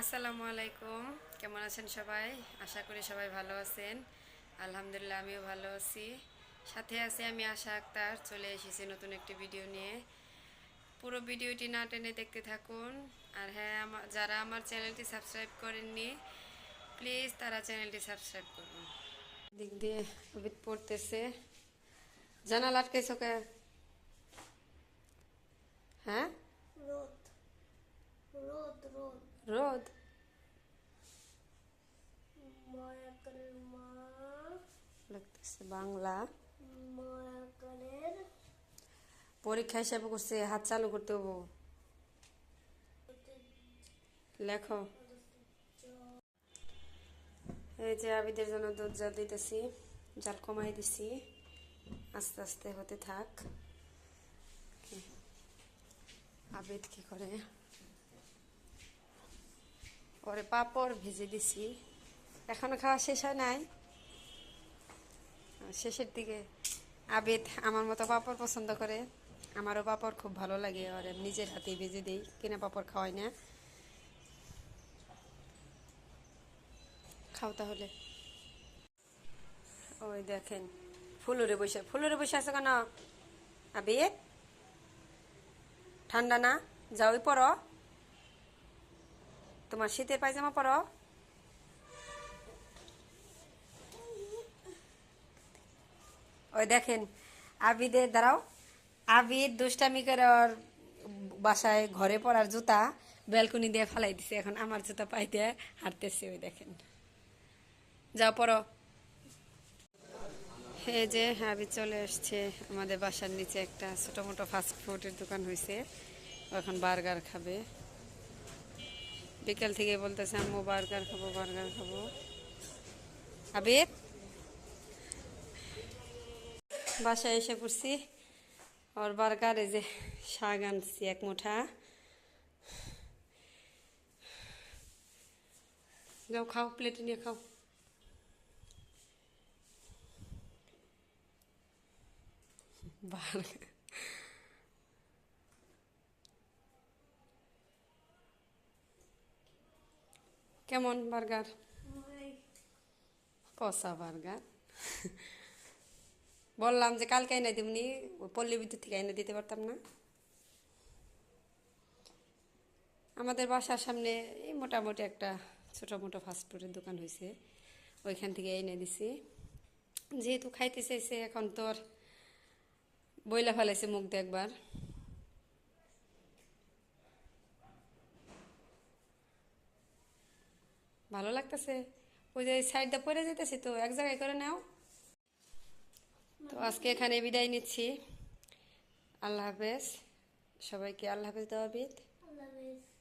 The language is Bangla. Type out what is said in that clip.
আসসালামু আলাইকুম। কেমন আছেন সবাই? আশা করি সবাই ভালো আছেন। আলহামদুলিল্লাহ, আমিও ভালো আছি। সাথে আছি আমি আশা আক্তার। চলে এসেছি নতুন একটি ভিডিও নিয়ে। পুরো ভিডিওটি না টেনে দেখতে থাকুন। আর হ্যাঁ আমার যারা আমার চ্যানেলটি সাবস্ক্রাইব করেননি, প্লিজ তারা চ্যানেলটি সাবস্ক্রাইব করুন। দিক দিয়ে পড়তেছে। জানালা আটকেছো কে? হ্যাঁ? রোদ। রোদ রোদ। রোদ। লাগতেছে বাংলা। পরীক্ষা হিসাবে করছে, হাত চালু করতে হব। লেখো। এই যে আবিদের জন্য দুধ জাল দিতেছি, জাল কমাই দিছি। আস্তে আস্তে হতে থাক। আবেদ কি করে? ওরে পাপড় ভেজে দিছি। এখনও খাওয়া শেষ হয় নাই। শেষের দিকে আবিদ আমার মতো পাপড় পছন্দ করে। আমারও পাপড় খুব ভালো লাগে আর নিজের হাতেই ভেজে দিই, কিনা পাপড় খাওয়াই না। খাও তাহলে। ওই দেখেন, ফুলুরে বসে ফুলুরে বসে আছে কেন? আবিদ? ঠান্ডা না? যাওই পড়ো। তোমার শীতের পায়জামা পরো। ওই দেখেন, আবিদের, দাঁড়াও। আবিদ দুষ্টামি করে ওর বাসায় ঘরে পড়ার জুতা ব্যালকনি দিয়ে ফালাই দিছে, এখন আমার জুতা পাই দিয়ে হাঁটতেছে, ওই দেখেন। যাও পড়ো এই যে, আবিদ চলে আসছে। আমাদের বাসার নিচে একটা ছোট মোটো ফাস্ট ফুডের দোকান হয়েছে এখন বার্গার খাবে। বিকেল থেকে বলতেছে, আম্মু, বার্গার খাব বার্গার খাব। আবির? বাসায় এসে পড়ছি। ওর বার্গার এই যে শাক আনছি, এক মুঠা। যাও, খাও, প্লেটে নিয়ে খাও। বার্গার। কেমন বার্গার? পচা বার্গার। বললাম যে কালকে এনে দিবনি পল্লী বিদ্যুৎ থেকে এনে দিতে পারতাম না। আমাদের বাসার সামনে এই মোটামুটি একটা ছোটো মোটো ফাস্টফুডের দোকান হয়েছে ওইখান থেকে এনে দিছি। যেহেতু খাইতে চাইছে এখন তোর বইলা ফেলাইছে মুখ দিয়ে ভালো লাগতেছে। ওই যে সাইডটা পরে যেতেছি তো, এক জায়গায় করে নাও। তো আজকে এখানে বিদায় নিচ্ছি। আল্লাহ হাফেজ। সবাইকে আল্লাহ হাফেজ দেওয়া বিদ আল্লাহ হাফেজ।